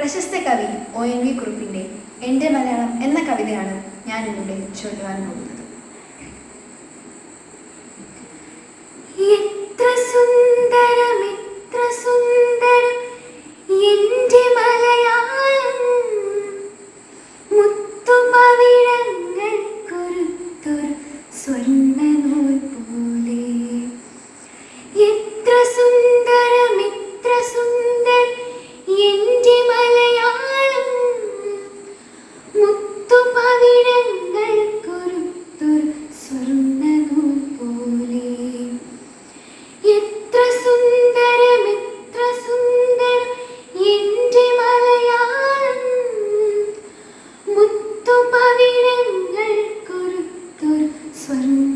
പ്രശസ്ത കവി O N V കുറുപ്പിന്റെ എന്റെ മലയാളം എന്ന കവിതയാണ് ഞാനിവിടെ ചൊല്ലുവാൻ പോകുന്നത്. Sorry.